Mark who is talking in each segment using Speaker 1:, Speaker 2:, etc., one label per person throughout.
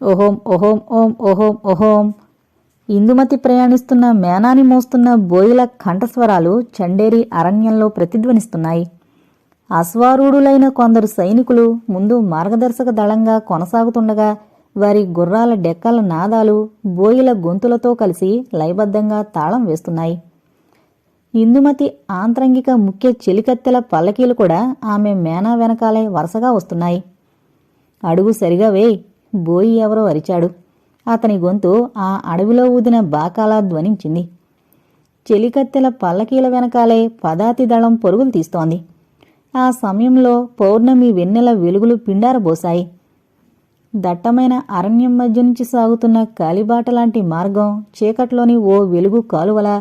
Speaker 1: ఓహోం ఓహోం ఓం ఓహోం ఓహోం. ఇందుమతి ప్రయాణిస్తున్న మేనాని మోస్తున్న బోయిల కంఠస్వరాలు చండేరి అరణ్యంలో ప్రతిధ్వనిస్తున్నాయి. అశ్వారూఢులైన కొందరు సైనికులు ముందు మార్గదర్శక దళంగా కొనసాగుతుండగా వారి గుర్రాల డెక్కల నాదాలు బోయిల గొంతులతో కలిసి లయబద్ధంగా తాళం వేస్తున్నాయి. ఇందుమతి ఆంతరంగిక ముఖ్య చెలికత్తెల పల్లకీలు కూడా ఆమె మేనా వెనకాలే వరుసగా వస్తున్నాయి. అడుగు సరిగా వేయ్ బోయి ఎవరో అరిచాడు. అతని గొంతు ఆ అడవిలో ఊదిన బాకాలా ధ్వనించింది. చెలికత్తెల పల్లకీల వెనకాలే పదాతి దళం పరుగులు తీస్తోంది. ఆ సమయంలో పౌర్ణమి వెన్నెల వెలుగులు పిండారబోశాయి. దట్టమైన అరణ్యం మధ్య నుంచి సాగుతున్న కాలిబాట లాంటి మార్గం చీకట్లోని ఓ వెలుగు కాలువల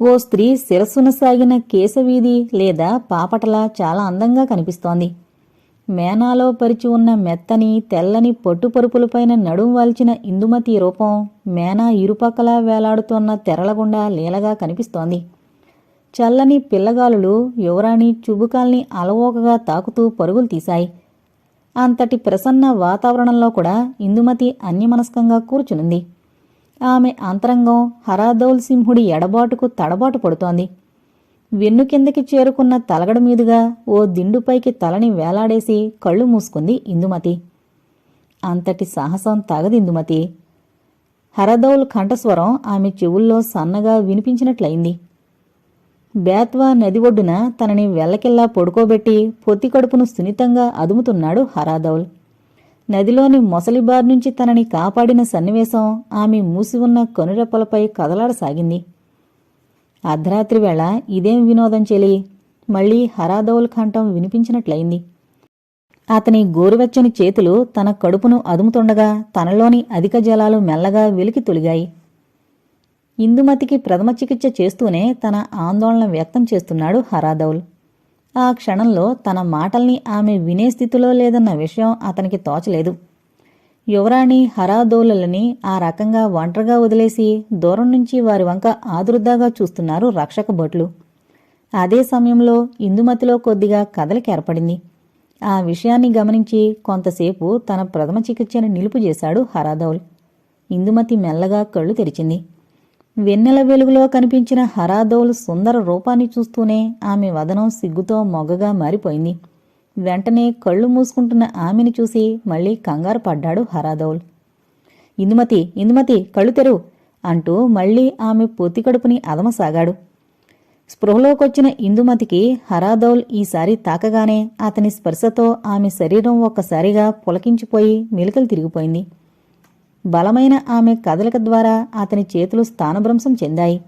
Speaker 1: ఓ స్త్రీ శిరస్సున సాగిన కేశవీధి లేదా పాపటలా చాలా అందంగా కనిపిస్తోంది. మేనాలో పరిచి ఉన్న మెత్తని తెల్లని పట్టుపరుపులపైన నడుం వాల్చిన ఇందుమతి రూపం మేనా ఇరుపక్కలా వేలాడుతున్న తెరలగుండా లీలగా కనిపిస్తోంది. చల్లని పిల్లగాలులు యువరాణి చుబుకాల్ని అలవోకగా తాకుతూ పరుగులు తీశాయి. అంతటి ప్రసన్న వాతావరణంలో కూడా ఇందుమతి అన్యమనస్కంగా కూర్చునుంది. ఆమె అంతరంగం హరాదౌల్ సింహుడి ఎడబాటుకు తడబాటు పడుతోంది. వెన్ను కిందకి చేరుకున్న తలగడ మీదుగా ఓ దిండుపైకి తలని వేలాడేసి కళ్ళు మూసుకుంది ఇందుమతి. అంతటి సాహసం తగదిందుమతి హరదౌల్ కంఠస్వరం ఆమె చెవుల్లో సన్నగా వినిపించినట్లయింది. బేత్వా నది ఒడ్డున తనని వెల్లకిల్లా పడుకోబెట్టి పొత్తి కడుపును సున్నితంగా అదుముతున్నాడు హరాదౌల్. నదిలోని మొసలిబార్ నుంచి తనని కాపాడిన సన్నివేశం ఆమె మూసి ఉన్న కనురెప్పలపై కదలాడసాగింది. అర్ధరాత్రి వేళ ఇదేం వినోదం చెలి మళ్ళీ హరాదౌల్ కంఠం వినిపించినట్లయింది. అతని గోరువెచ్చని చేతులు తన కడుపును అదుముతుండగా తనలోని అధిక జలాలు మెల్లగా వెలికి తొలిగాయి. ఇందుమతికి ప్రథమ చికిత్స చేస్తూనే తన ఆందోళన వ్యక్తం చేస్తున్నాడు హరాదౌల్ ఆ క్షణంలో తన మాటల్ని ఆమె వినే స్థితిలో లేదన్న విషయం అతనికి తోచలేదు. యువరాణి హరాదౌలని ఆ రకంగా ఒంటరిగా వదిలేసి దూరం నుంచి వారి వంక ఆదురుద్దాగా చూస్తున్నారు రక్షక భటులు. అదే సమయంలో ఇందుమతిలో కొద్దిగా కదలిక ఏర్పడింది. ఆ విషయాన్ని గమనించి కొంతసేపు తన ప్రథమ చికిత్సను నిలుపు చేశాడు హరాదౌల్ ఇందుమతి మెల్లగా కళ్ళు తెరిచింది. వెన్నెల వెలుగులో కనిపించిన హరాదౌల్ సుందర రూపాన్ని చూస్తూనే ఆమె వదనం సిగ్గుతో మొగ్గగా మారిపోయింది. వెంటనే కళ్ళు మూసుకుంటున్న ఆమెని చూసి మళ్ళీ కంగారు పడ్డాడు హరాదౌల్. ఇందుమతి ఇందుమతి కళ్ళు తెరు అంటూ మళ్ళీ ఆమె పొత్తి కడుపుని అదమసాగాడు. స్పృహలోకొచ్చిన ఇందుమతికి హరాదౌల్ ఈసారి తాకగానే అతని స్పర్శతో ఆమె శరీరం ఒక్కసారిగా పులకించిపోయి మెలికలు తిరిగిపోయింది. బలమైన ఆమె కదలిక ద్వారా అతని చేతులు స్థానభ్రంశం చెందాయి.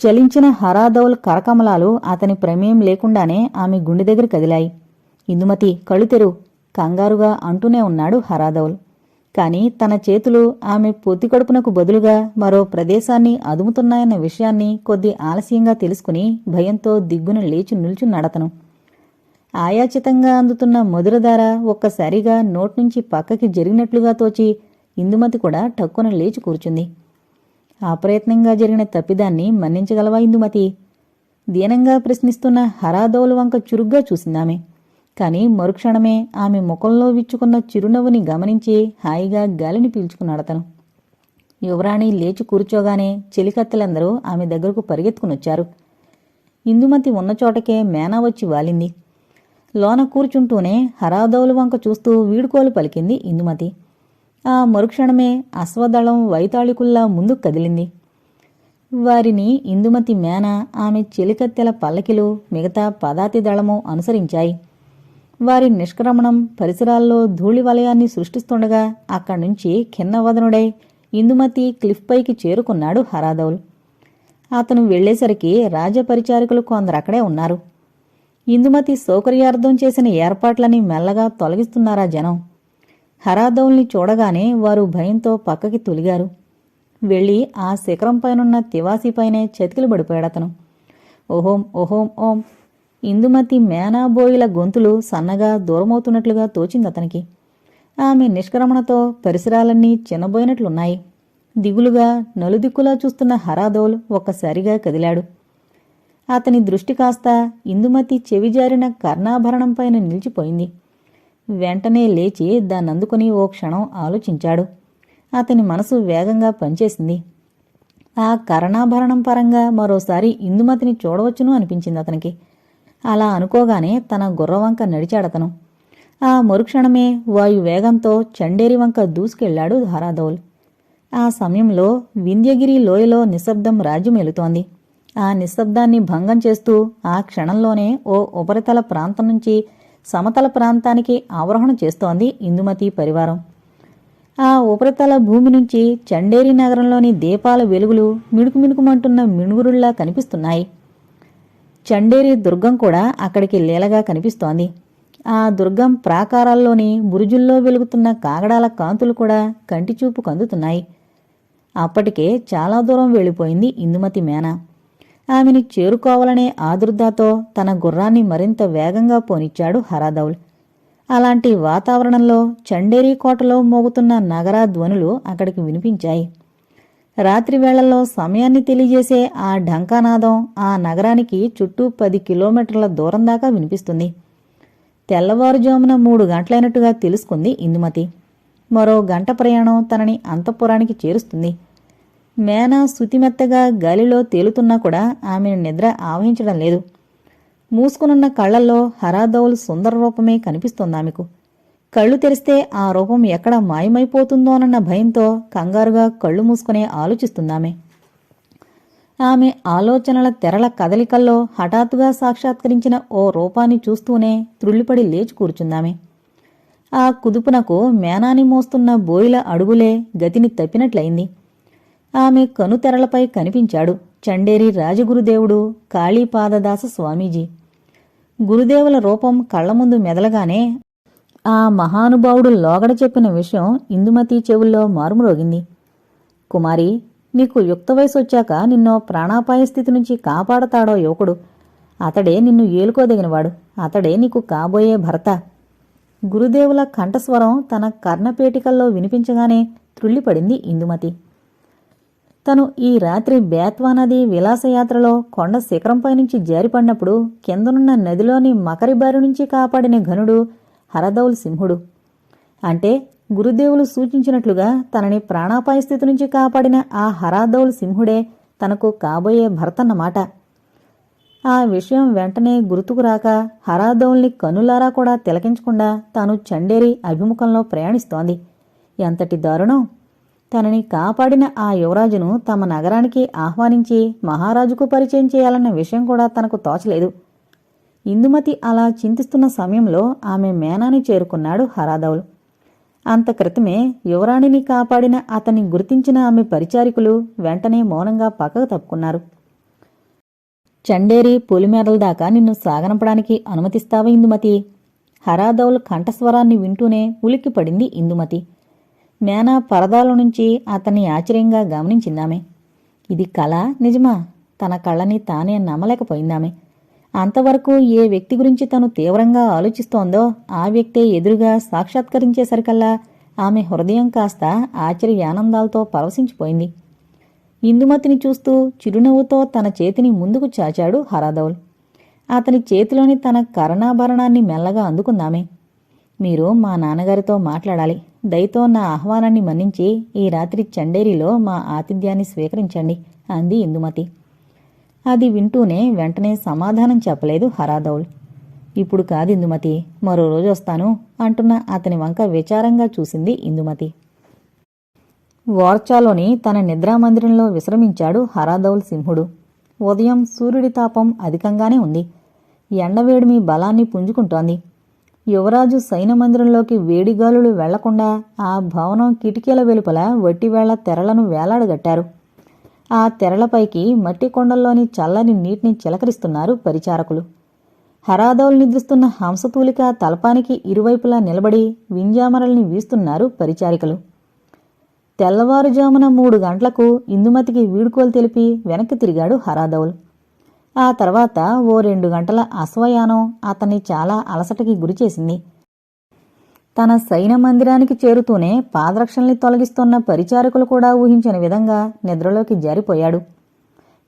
Speaker 1: చలించిన హరాదౌల్ కరకమలాలు అతని ప్రమేయం లేకుండానే ఆమె గుండె దగ్గర కదిలాయి. ఇందుమతి కళ్ళు తెరు కంగారుగా అంటూనే ఉన్నాడు హరాదౌల్ కాని తన చేతులు ఆమె పొత్తికడుపునకు బదులుగా మరో ప్రదేశాన్ని అదుముతున్నాయన్న విషయాన్ని కొద్ది ఆలస్యంగా తెలుసుకుని భయంతో దిగ్గున లేచి నిల్చున్నాడతను. ఆయాచితంగా అందుతున్న మధురధార ఒక్కసారిగా నోట్నుంచి పక్కకి జరిగినట్లుగా తోచి ఇందుమతి కూడా టక్కున లేచి కూర్చుంది. అప్రయత్నంగా జరిగిన తప్పిదాన్ని మన్నించగలవా ఇందుమతి? దీనంగా ప్రశ్నిస్తున్న హరాదోలు వంక చురుగ్గా చూసిందామె. కానీ మరుక్షణమే ఆమె ముఖంలో విచ్చుకున్న చిరునవ్వుని గమనించి హాయిగా గాలిని పీల్చుకున్నాడతను యువరాణి లేచి కూర్చోగానే చెలికత్తెలందరూ ఆమె దగ్గరకు పరిగెత్తుకునొచ్చారు. ఇందుమతి ఉన్న చోటకే మేనా వచ్చి వాలింది. లోన కూర్చుంటూనే హరాదౌలు వంక చూస్తూ వీడుకోలు పలికింది ఇందుమతి. ఆ మరుక్షణమే అశ్వదళం వైతాళికుల్లా ముందుకు కదిలింది. వారిని ఇందుమతి మేన ఆమె చెలికత్తెల పల్లకిలు మిగతా పదాతి దళము అనుసరించాయి. వారి నిష్క్రమణం పరిసరాల్లో ధూళి వలయాన్ని సృష్టిస్తుండగా అక్కడి నుంచి ఖిన్నవదనుడై ఇందుమతి క్లిఫ్ పైకి చేరుకున్నాడు హరాదౌల్. అతను వెళ్ళేసరికి రాజపరిచారికులు కొందరక్కడే ఉన్నారు. ఇందుమతి సౌకర్యార్థం చేసిన ఏర్పాట్లని మెల్లగా తొలగిస్తున్నారా జనం. హరాదౌల్ని చూడగానే వారు భయంతో పక్కకి తొలిగారు. వెళ్ళి ఆ శిఖరంపైనున్న తివాసీపైనే చతికిలు పడిపోయాడతను. ఓహోం ఓహోం ఓం ఇందుమతి మేనాబోయిల గొంతులు సన్నగా దూరమవుతున్నట్లుగా తోచింది అతనికి. ఆమె నిష్క్రమణతో పరిసరాలన్నీ చిన్నబోయినట్లున్నాయి. దిగులుగా నలుదిక్కులా చూస్తున్న హరాదోల్ ఒక్కసారిగా కదిలాడు. అతని దృష్టి కాస్త ఇందుమతి చెవిజారిన కర్ణాభరణంపైన నిలిచిపోయింది. వెంటనే లేచి దాన్నందుకుని ఓ క్షణం ఆలోచించాడు. అతని మనసు వేగంగా పనిచేసింది. ఆ కరణాభరణం పరంగా మరోసారి ఇందుమతిని చూడవచ్చును అనిపించింది అతనికి. అలా అనుకోగానే తన గుర్రవంక నడిచాడతను. ఆ మరుక్షణమే వాయు వేగంతో చండేరి వంక దూసుకెళ్ళాడు ధారాధౌల్ ఆ సమయంలో వింధ్యగిరి లోయలో నిశ్శబ్దం రాజ్యమేలుతోంది ఆ నిశ్శబ్దాన్ని భంగం చేస్తూ ఆ క్షణంలోనే ఓ ఉపరితల ప్రాంతం నుంచి సమతల ప్రాంతానికి ఆవరోహణ చేస్తోంది ఇందుమతి పరివారం. ఆ ఉపరితల భూమి నుంచి చండేరి నగరంలోని దీపాల వెలుగులు మిణుకుమిణుకుమంటున్న మిణుగురుల్లా కనిపిస్తున్నాయి. చండేరి దుర్గం కూడా అక్కడికి లీలగా కనిపిస్తోంది. ఆ దుర్గం ప్రాకారాల్లోని బురుజుల్లో వెలుగుతున్న కాగడాల కాంతులు కూడా కంటిచూపు కందుతున్నాయి. అప్పటికే చాలా దూరం వెళ్ళిపోయింది ఇందుమతి మేన. ఆమెని చేరుకోవాలనే ఆదుర్దాతో తన గుర్రాన్ని మరింత వేగంగా పోనిచ్చాడు హరాదౌల్ అలాంటి వాతావరణంలో చండేరి కోటలో మోగుతున్న నగరా ధ్వనులు అక్కడికి వినిపించాయి. రాత్రి వేళల్లో సమయాన్ని తెలియజేసే ఆ ఢంకానాదం ఆ నగరానికి చుట్టూ పది కిలోమీటర్ల దూరం దాకా వినిపిస్తుంది. తెల్లవారుజామున మూడు గంటలైనట్టుగా తెలుసుకుంది ఇందుమతి. మరో గంట ప్రయాణం తనని అంతఃపురానికి చేరుస్తుంది. మేనా శుతిమెత్తగా గాలిలో తేలుతున్నా కూడా ఆమెను నిద్ర ఆవహించడం లేదు. మూసుకునున్న కళ్ళల్లో హరాదౌల్ సుందర రూపమే కనిపిస్తుంది ఆమెకు కళ్ళు తెరిస్తే ఆ రూపం ఎక్కడ మాయమైపోతుందోనన్న భయంతో కంగారుగా కళ్ళు మూసుకునే ఆలోచిస్తుందామె ఆమె ఆలోచనల తెరల కదలికల్లో హఠాత్తుగా సాక్షాత్కరించిన ఓ రూపాన్ని చూస్తూనే త్రుళ్ళిపడి లేచి కూర్చుందామె. ఆ కుదుపునకు మేనాని మోస్తున్న బోయిల అడుగులే గతిని తప్పినట్లయింది. ఆమె కనుతెరలపై కనిపించాడు చండేరి రాజగురుదేవుడు కాళీపాదదాస స్వామీజీ. గురుదేవుల రూపం కళ్ళ ముందు మెదలగానే ఆ మహానుభావుడు లోగడ చెప్పిన విషయం ఇందుమతి చెవుల్లో మారుమ్రోగింది. కుమారి నీకు యుక్త వయసు వచ్చాక నిన్నో ప్రాణాపాయ స్థితి నుంచి కాపాడతాడో యువకుడు. అతడే నిన్ను ఏలుకోదగినవాడు. అతడే నీకు కాబోయే భర్త. గురుదేవుల కంఠస్వరం తన కర్ణపేటికల్లో వినిపించగానే త్రుళ్ళిపడింది ఇందుమతి. తను ఈ రాత్రి బేత్వా నది విలాసయాత్రలో కొండ శిఖరంపై నుంచి జారిపడినప్పుడు కిందనున్న నదిలోని మకరి బారి నుంచి కాపాడిన ఘనుడు హరదౌల్ సింహుడు. అంటే గురుదేవులు సూచించినట్లుగా తనని ప్రాణాపాయ స్థితి నుంచి కాపాడిన ఆ హరాదౌల్ సింహుడే తనకు కాబోయే భర్తన్నమాట. ఆ విషయం వెంటనే గుర్తుకు రాక హరాదౌల్ని కనులారా కూడా తిలకించకుండా తాను చండేరి అభిముఖంలో ప్రయాణిస్తోంది. ఎంతటి దారుణం! తనని కాపాడిన ఆ యువరాజును తమ నగరానికి ఆహ్వానించి మహారాజుకు పరిచయం చేయాలన్న విషయం కూడా తనకు తోచలేదు. ఇందుమతి అలా చింతిస్తున్న సమయంలో ఆమె మేనాని చేరుకున్నాడు హరాధవులు. అంత క్రితమే యువరాణిని కాపాడిన అతన్ని గుర్తించిన ఆమె పరిచారికులు వెంటనే మౌనంగా పక్కకు తప్పుకున్నారు. చండేరి పులిమేరల దాకా నిన్ను సాగనంపడానికి అనుమతిస్తావా ఇందుమతి? హరాదౌల్ కంఠస్వరాన్ని వింటూనే ఉలిక్కిపడింది ఇందుమతి. మేనా పరదాల నుంచి అతన్ని ఆశ్చర్యంగా గమనించిందామె. ఇది కళ నిజమా? తన కళ్ళని తానే నమ్మలేకపోయిందామె. అంతవరకు ఏ వ్యక్తి గురించి తను తీవ్రంగా ఆలోచిస్తోందో ఆ వ్యక్తే ఎదురుగా సాక్షాత్కరించేసరికల్లా ఆమె హృదయం కాస్త ఆశ్చర్యానందాలతో పరవశించిపోయింది. ఇందుమతిని చూస్తూ చిరునవ్వుతో తన చేతిని ముందుకు చాచాడు హరాదౌల్ అతని చేతిలోని తన కరణాభరణాన్ని మెల్లగా అందుకుందామే. మీరు మా నాన్నగారితో మాట్లాడాలి. దయతో నా ఆహ్వానాన్ని మన్నించి ఈ రాత్రి చండేరిలో మా ఆతిథ్యాన్ని స్వీకరించండి అంది ఇందుమతి. అది వింటూనే వెంటనే సమాధానం చెప్పలేదు హరాదౌల్ ఇప్పుడు కాదు ఇందుమతి మరో రోజు వస్తాను అంటున్న అతని వంక విచారంగా చూసింది ఇందుమతి. వార్చాలోని తన నిద్రామందిరంలో విశ్రమించాడు హరాదౌల్ సింహుడు. ఉదయం సూర్యుడి తాపం అధికంగానే ఉంది. ఎండవేడిమి బలాన్ని పుంజుకుంటోంది. యువరాజు సైన్యమందిరంలోకి వేడిగాలులు వెళ్ళకుండా ఆ భవనం కిటికీల వెలుపల వట్టివేళ్ళ తెరలను వేలాడగట్టారు. ఆ తెరలపైకి మట్టి కొండల్లోని చల్లని నీటిని చిలకరిస్తున్నారు పరిచారకులు. హరాదౌల్ నిద్రిస్తున్న హంసతూలిక తలపానికి ఇరువైపులా నిలబడి వింజామరల్ని వీస్తున్నారు పరిచారికలు. తెల్లవారుజామున మూడు గంటలకు ఇందుమతికి వీడుకోలు తెలిపి వెనక్కి తిరిగాడు హరాదౌల్. ఆ తర్వాత ఓ రెండు గంటల అశ్వయానం అతన్ని చాలా అలసటకి గురిచేసింది. తన సైన మందిరానికి చేరుతూనే పాదరక్షల్ని తొలగిస్తున్న పరిచారకులు కూడా ఊహించిన విధంగా నిద్రలోకి జారిపోయాడు.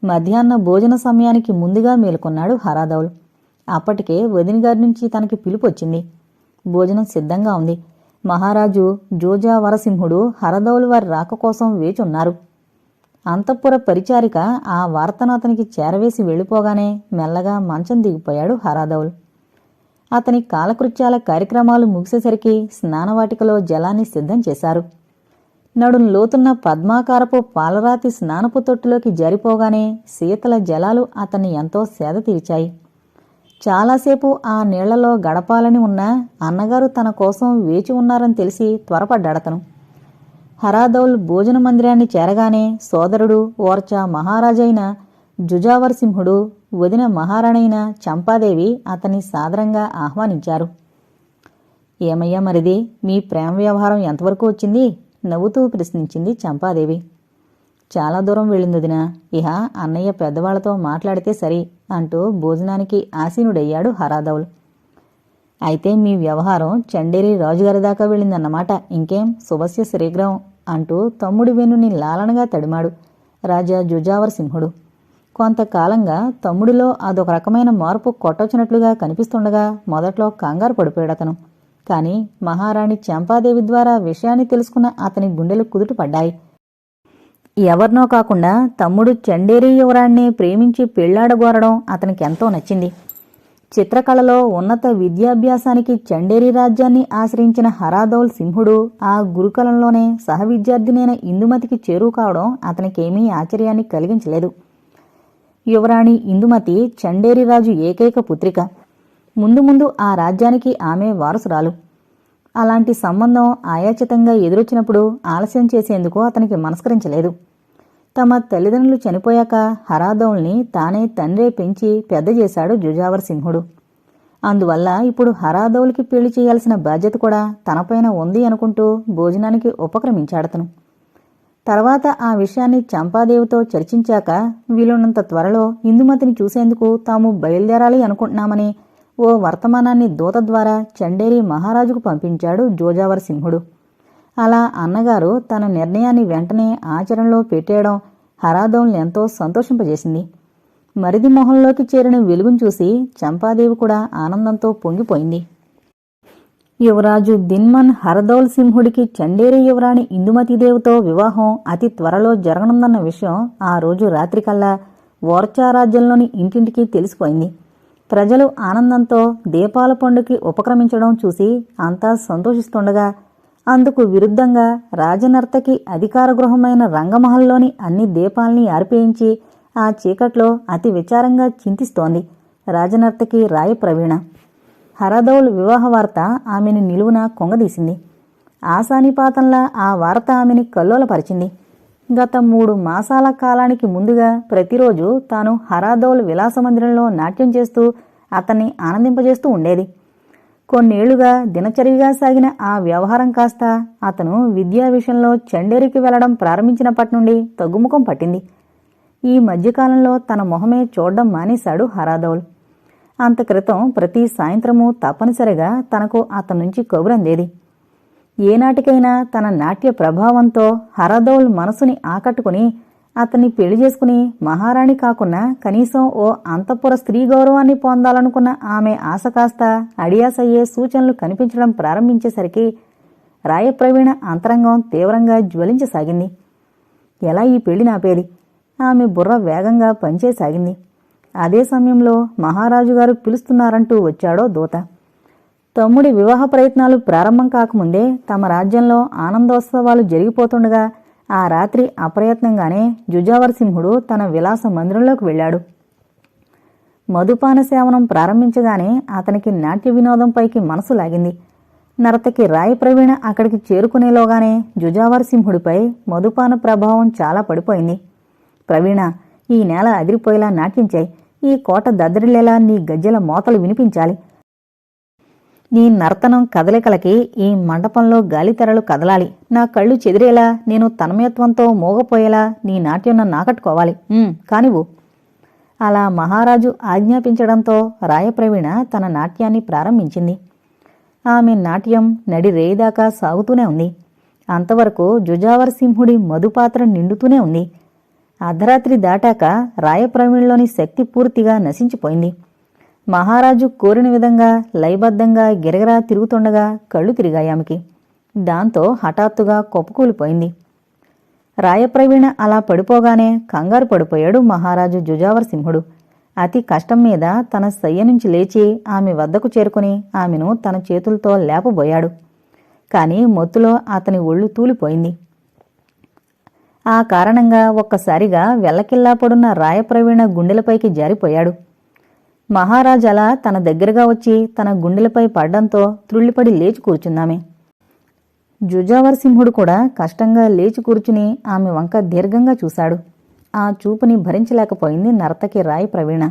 Speaker 1: మధ్యాహ్న భోజన సమయానికి ముందుగా మేలుకొన్నాడు హరాదౌల్ అప్పటికే వదినగారి నుంచి తనకి పిలుపొచ్చింది భోజనం సిద్ధంగా ఉంది. మహారాజు జోజా వరసింహుడు హరదౌలు వారి రాక కోసం వేచున్నారు. అంతఃపుర పరిచారిక ఆ వార్తను అతనికి చేరవేసి వెళ్ళిపోగానే మెల్లగా మంచం దిగిపోయాడు హరాదౌల్ అతని కాలకృత్యాల కార్యక్రమాలు ముగిసేసరికి స్నానవాటికలో జలాన్ని సిద్ధం చేశారు. నడుం లోతున్న పద్మాకారపు పాలరాతి స్నానపు తొట్టులోకి జారిపోగానే శీతల జలాలు అతన్ని ఎంతో సేద తీర్చాయి. చాలాసేపు ఆ నీళ్ళలో గడపాలని ఉన్నా అన్నగారు తన కోసం వేచి ఉన్నారని తెలిసి త్వరపడ్డాడతను హరాదౌల్ భోజన మందిరాన్ని చేరగానే సోదరుడు ఓర్చా మహారాజైన జుజావర్ సింహుడు వదిన మహారాణైన చంపాదేవి అతన్ని సాదరంగా ఆహ్వానించారు. ఏమయ్యా మరిది మీ ప్రేమ వ్యవహారం ఎంతవరకు వచ్చింది? నవ్వుతూ ప్రశ్నించింది చంపాదేవి. చాలా దూరం వెళ్ళిందొదిన ఇహ అన్నయ్య పెద్దవాళ్ళతో మాట్లాడితే సరి అంటూ భోజనానికి ఆసీనుడయ్యాడు హరాధవులు. అయితే మీ వ్యవహారం చండేరి రాజుగారి దాకా వెళ్ళిందన్నమాట. ఇంకేం? శుభస్య శ్రీగ్రహం అంటూ తమ్ముడి వెన్నుని లాలనగా తడిమాడు రాజా జుజావర్ సింహుడు కొంతకాలంగా తమ్ముడిలో అదొక రకమైన మార్పు కొట్టొచ్చినట్లుగా కనిపిస్తుండగా మొదట్లో కంగారు పడిపోయాడు అతను. కాని మహారాణి చంపాదేవి ద్వారా విషయాన్ని తెలుసుకున్న అతని గుండెలు కుదుట పడ్డాయి ఎవరినో కాకుండా తమ్ముడు చండేరి యువరాణ్ణి ప్రేమించి పెళ్ళాడగోరడం అతనికి ఎంతో నచ్చింది. చిత్రకళలో ఉన్నత విద్యాభ్యాసానికి చండేరి రాజ్యాన్ని ఆశ్రయించిన హరాదౌల్ సింహుడు ఆ గురుకులంలోనే సహవిద్యార్థినైన ఇందుమతికి చేరువు కావడం అతనికేమీ ఆశ్చర్యాన్ని కలిగించలేదు. యువరాణి ఇందుమతి చండేరి రాజు ఏకైక పుత్రిక. ముందు ముందు ఆ రాజ్యానికి ఆమె వారసురాలు. అలాంటి సంబంధం ఆయాచితంగా ఎదురొచ్చినప్పుడు ఆలస్యం చేసేందుకు అతనికి మనస్కరించలేదు. తమ తల్లిదండ్రులు చనిపోయాక హరాదౌల్ని తానే తండ్రే పెంచి పెద్ద చేశాడు జుజావర్ సింహుడు. అందువల్ల ఇప్పుడు హరాదౌల్కి పెళ్ళి చేయాల్సిన బాధ్యత కూడా తనపైన ఉంది అనుకుంటూ భోజనానికి ఉపక్రమించాడతను. తర్వాత ఆ విషయాన్ని చంపాదేవితో చర్చించాక వీలున్నంత త్వరలో ఇందుమతిని చూసేందుకు తాము బయలుదేరాలి అనుకుంటున్నామని ఓ వర్తమానాన్ని దూత ద్వారా చండేరి మహారాజుకు పంపించాడు జోజావర్ సింహుడు. అలా అన్నగారు తన నిర్ణయాన్ని వెంటనే ఆచరణలో పెట్టేయడం హరాదౌల్ని ఎంతో సంతోషింపజేసింది. మరిది మొహంలోకి చేరిన వెలుగును చూసి చంపాదేవి కూడా ఆనందంతో పొంగిపోయింది. యువరాజు దిన్మన్ హరదౌల్ సింహుడికి చండేరి యువరాణి ఇందుమతిదేవితో వివాహం అతి త్వరలో జరగనుందన్న విషయం ఆ రోజు రాత్రికల్లా వోర్చారాజ్యంలోని ఇంటింటికి తెలిసిపోయింది. ప్రజలు ఆనందంతో దీపాల పండుకి ఉపక్రమించడం చూసి అంతా సంతోషిస్తుండగా అందుకు విరుద్ధంగా రాజనర్తకి అధికార గృహమైన రంగమహల్లోని అన్ని దీపాల్ని ఆర్పేయించి ఆ చీకట్లో అతి విచారంగా చింతిస్తోంది రాజనర్తకి రాయ ప్రవీణ హరదౌల్ వివాహ వార్త ఆమెను నిలువున కొంగదీసింది. ఆశానిపాతంలా ఆ వార్త ఆమెని కల్లోలపరిచింది. గత మూడు మాసాల కాలానికి ముందుగా ప్రతిరోజు తాను హరాదౌల్ విలాస మందిరంలో నాట్యం చేస్తూ అతన్ని ఆనందింపజేస్తూ ఉండేది. కొన్నేళ్ళుగా దినచర్యగా సాగిన ఆ వ్యవహారం కాస్త అతను విద్యా విషయంలో చండేరికి వెళ్ళడం ప్రారంభించినప్పటి నుండి తగ్గుముఖం పట్టింది. ఈ మధ్యకాలంలో తన మొహమే చూడడం మానేశాడు హరాదౌల్. అంత క్రితం ప్రతి సాయంత్రము తప్పనిసరిగా తనకు అతని నుంచి కబురందేది ఏనాటికైనా తన నాట్య ప్రభావంతో హరదౌల్ మనసుని ఆకట్టుకుని అతన్ని పెళ్ళి చేసుకుని మహారాణి కాకున్నా కనీసం ఓ అంతఃపుర స్త్రీ గౌరవాన్ని పొందాలనుకున్న ఆమె ఆశ కాస్త అడియాసయ్యే సూచనలు కనిపించడం ప్రారంభించేసరికి రాయప్రవీణ అంతరంగం తీవ్రంగా జ్వలించసాగింది. ఎలా ఈ పెళ్ళి నాపేది? ఆమె బుర్ర వేగంగా పనిచేసాగింది అదే సమయంలో మహారాజు గారు పిలుస్తున్నారంటూ వచ్చాడో దూత. తమ్ముడి వివాహ ప్రయత్నాలు ప్రారంభం కాకముందే తమ రాజ్యంలో ఆనందోత్సవాలు జరిగిపోతుండగా ఆ రాత్రి అప్రయత్నంగానే జుజావర్ సింహుడు తన విలాస మందిరంలోకి వెళ్ళాడు. మధుపాన సేవనం ప్రారంభించగానే అతనికి నాట్య వినోదంపైకి మనసు లాగింది. నర్తకి రాయి ప్రవీణ అక్కడికి చేరుకునేలోగానే జుజావర్ సింహుడిపై మధుపాన ప్రభావం చాలా పడిపోయింది. ప్రవీణ ఈ నేల అదిరిపోయేలా నాట్యించాయి ఈ కోట దద్దరిల్లేలా నీ గజ్జెల మోతలు వినిపించాలి. నీ నర్తనం కదలికలకి ఈ మండపంలో గాలితెరలు కదలాలి. నా కళ్ళు చెదిరేలా నేను తన్మయత్వంతో మోగపోయేలా నీ నాట్యం నాకట్టుకోవాలి ఆకట్టుకోవాలి. కానివ్వు. అలా మహారాజు ఆజ్ఞాపించడంతో రాయప్రవీణ తన నాట్యాన్ని ప్రారంభించింది. ఆమె నాట్యం నడి రేయిదాకా సాగుతూనే ఉంది. అంతవరకు జుజావరసింహుడి మధుపాత్ర నిండుతూనే ఉంది. అర్ధరాత్రి దాటాక రాయప్రవీణ్లోని శక్తి పూర్తిగా నశించిపోయింది. మహారాజు కోరిన విధంగా లయబద్ధంగా గిరగరా తిరుగుతుండగా కళ్ళు తిరిగాయామికి దాంతో హఠాత్తుగా కొప్పకూలిపోయింది. రాయప్రవీణ అలా పడిపోగానే కంగారు పడిపోయాడు మహారాజు జుజావర్ సింహుడు. అతి కష్టం మీద తన సయ్య నుంచి లేచి ఆమె వద్దకు చేరుకుని ఆమెను తన చేతులతో లేపబోయాడు. కాని మొత్తులో అతని ఒళ్ళు తూలిపోయింది. ఆ కారణంగా ఒక్కసారిగా వెల్లకిల్లా పడున్న రాయప్రవీణ గుండెలపైకి జారిపోయాడు. మహారాజ్ అలా తన దగ్గరగా వచ్చి తన గుండెలపై పడ్డంతో త్రుళ్ళిపడి లేచి కూర్చుందామె. జుజావర్ సింహుడు కూడా కష్టంగా లేచి కూర్చుని ఆమె వంక దీర్ఘంగా చూశాడు. ఆ చూపుని భరించలేకపోయింది నర్తకి రాయి ప్రవీణ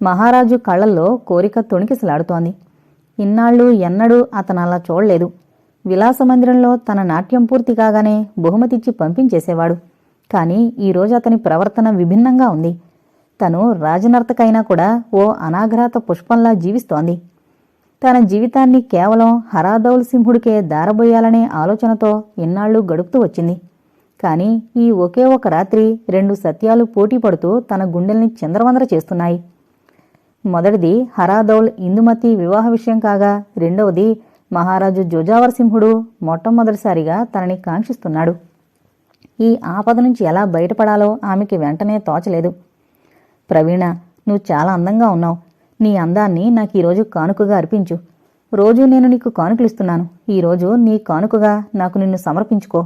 Speaker 1: మహారాజు కళ్ళల్లో కోరిక తొణికిసలాడుతోంది. ఇన్నాళ్ళు ఎన్నడూ అతనలా చూడలేదు. విలాస మందిరంలో తన నాట్యం పూర్తి కాగానే బహుమతిచ్చి పంపించేసేవాడు. కానీ ఈరోజు అతని ప్రవర్తన విభిన్నంగా ఉంది. తను రాజనర్తకైనా కూడా ఓ అనాఘ్రాత పుష్పంలా జీవిస్తోంది. తన జీవితాన్ని కేవలం హరాదౌల్ సింహుడికే దారబోయాలనే ఆలోచనతో ఎన్నాళ్ళు గడుపుతూ వచ్చింది. కానీ ఈ ఒకే ఒక రాత్రి రెండు సత్యాలు పోటీ పడుతూ తన గుండెల్ని చంద్రవందర చేస్తున్నాయి. మొదటిది హరాదౌల్ ఇందుమతి వివాహ విషయం కాగా రెండవది మహారాజు జుజావర్సింహుడు మొట్టమొదటిసారిగా తనని కాంక్షిస్తున్నాడు. ఈ ఆపద నుంచి ఎలా బయటపడాలో ఆమెకి వెంటనే తోచలేదు. ప్రవీణ నువ్వు చాలా అందంగా ఉన్నావు. నీ అందాన్ని నాకు ఈరోజు కానుకగా అర్పించు. రోజు నేను నీకు కానుకలిస్తున్నాను ఈరోజు నీ కానుకగా నాకు నిన్ను సమర్పించుకో.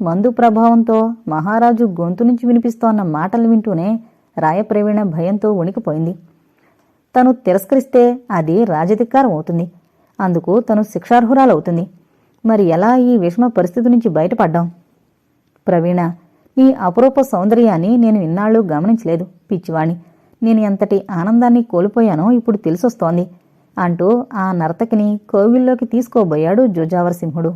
Speaker 1: మందు ప్రభావంతో మహారాజు గొంతు నుంచి వినిపిస్తోన్న మాటలు వింటూనే రాయప్రవీణ భయంతో ఉణికిపోయింది తను తిరస్కరిస్తే అది రాజధికారం అవుతుంది. అందుకు తను శిక్షార్హురాలవుతుంది. మరి ఎలా ఈ విషమ పరిస్థితి నుంచి బయటపడ్డాం? ప్రవీణ నీ అపురూప సౌందర్యాన్ని నేను ఇన్నాళ్ళు గమనించలేదు పిచ్చివాణి. నేను ఎంతటి ఆనందాన్ని కోల్పోయానో ఇప్పుడు తెలిసొస్తోంది అంటూ ఆ నర్తకిని కోవిల్లోకి తీసుకోబోయాడు జోజావర్ సింహుడు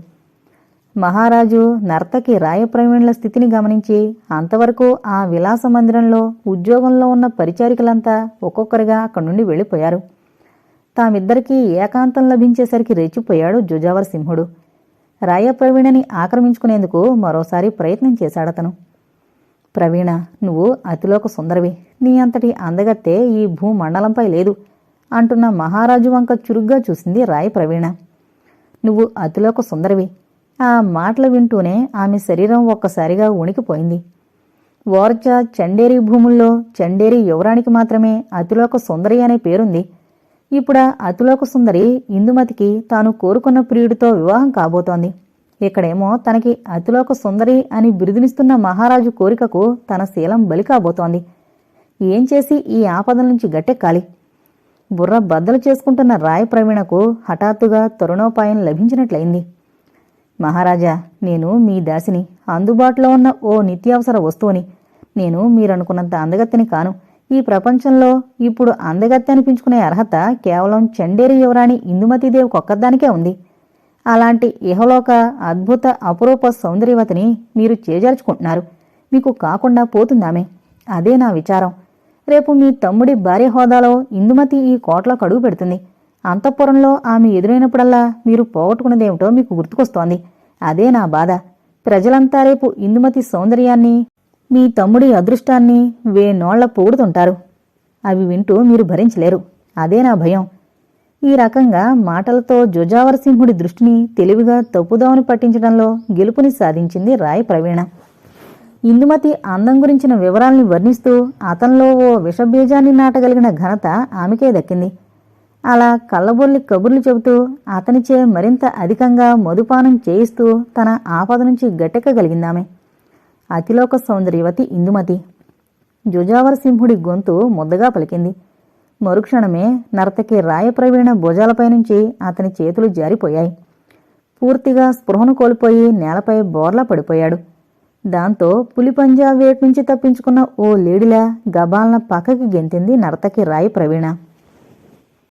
Speaker 1: మహారాజు నర్తకి రాయప్రవీణుల స్థితిని గమనించి అంతవరకు ఆ విలాస మందిరంలో ఉద్యోగంలో ఉన్న పరిచారికలంతా ఒక్కొక్కరిగా అక్కడి నుండి వెళ్ళిపోయారు. తామిద్దరికీ ఏకాంతం లభించేసరికి రెచ్చిపోయాడు జుజావర సింహుడు. రాయప్రవీణని ఆక్రమించుకునేందుకు మరోసారి ప్రయత్నం చేశాడతను. ప్రవీణ నువ్వు అతిలోక సుందరవి. నీ అంతటి అందగత్తే ఈ భూమండలంపై లేదు అంటున్న మహారాజు వంక చురుగ్గా చూసింది రాయ ప్రవీణ. నువ్వు అతిలోక సుందరవి. ఆ మాటలు వింటూనే ఆమె శరీరం ఒక్కసారిగా ఉణికిపోయింది ఓర్చ చండేరి భూముల్లో చండేరి యువరానికి మాత్రమే అతిలోక సుందరి అనే పేరుంది. ఇప్పుడు అతిలోక సుందరి ఇందుమతికి తాను కోరుకున్న ప్రియుడితో వివాహం కాబోతోంది. ఇక్కడేమో తనకి అతిలోక సుందరి అని బిరుదునిస్తున్న మహారాజు కోరికకు తన శీలం బలి కాబోతోంది. ఏం చేసి ఈ ఆపదల నుంచి గట్టెక్కాలి? బుర్ర బద్దలు చేసుకుంటున్న రాయ ప్రవీణకు హఠాత్తుగా తరుణోపాయం లభించినట్లయింది. మహారాజా నేను మీ దాసిని అందుబాటులో ఉన్న ఓ నిత్యావసర వస్తువుని నేను మీరనుకున్నంత అందగత్తిని కాను. ఈ ప్రపంచంలో ఇప్పుడు అందగత్తె అనిపించుకునే అర్హత కేవలం చండేరి యువరాణి ఇందుమతీదేవి ఒక్కదానికే ఉంది. అలాంటి ఇహలోక అద్భుత అపురూప సౌందర్యవతిని మీరు చేజార్చుకుంటున్నారు. మీకు కాకుండా పోతుందామే. అదే నా విచారం. రేపు మీ తమ్ముడి భార్య హోదాలో ఇందుమతి ఈ కోటలో కడుగు పెడుతుంది. అంతఃపురంలో ఆమె ఎదురైనప్పుడల్లా మీరు పోగొట్టుకున్నదేమిటో మీకు గుర్తుకొస్తోంది. అదే నా బాధ. ప్రజలంతా రేపు ఇందుమతి సౌందర్యాన్ని మీ తమ్ముడి అదృష్టాన్ని వేనోళ్ళ పొగుడుతుంటారు. అవి వింటూ మీరు భరించలేరు. అదే నా భయం. ఈ రకంగా మాటలతో జుజావరసింహుడి దృష్టిని తెలివిగా తప్పుదోవని పట్టించడంలో గెలుపుని సాధించింది రాయ్ ప్రవీణ. ఇందుమతి అందం గురించిన వివరాల్ని వర్ణిస్తూ అతనిలో ఓ విషబీజాన్ని నాటగలిగిన ఘనత ఆమెకే దక్కింది. అలా కళ్ళబొల్లి కబుర్లు చెబుతూ అతనిచే మరింత అధికంగా మధుపానం చేయిస్తూ తన ఆపద నుంచి గట్టెక్కగలిగిందామె. అతిలోక సౌందర్యవతి ఇందుమతి. జుజావర సింహుడి గొంతు ముద్దగా పలికింది. మరుక్షణమే నర్తకి రాయప్రవీణ భుజాలపై నుంచి అతని చేతులు జారిపోయాయి. పూర్తిగా స్పృహను కోల్పోయి నేలపై బోర్లా పడిపోయాడు. దాంతో పులిపంజా వేటు నుంచి తప్పించుకున్న ఓ లేడిలా గబాలన పక్కకి గెంతింది నర్తకి రాయి ప్రవీణ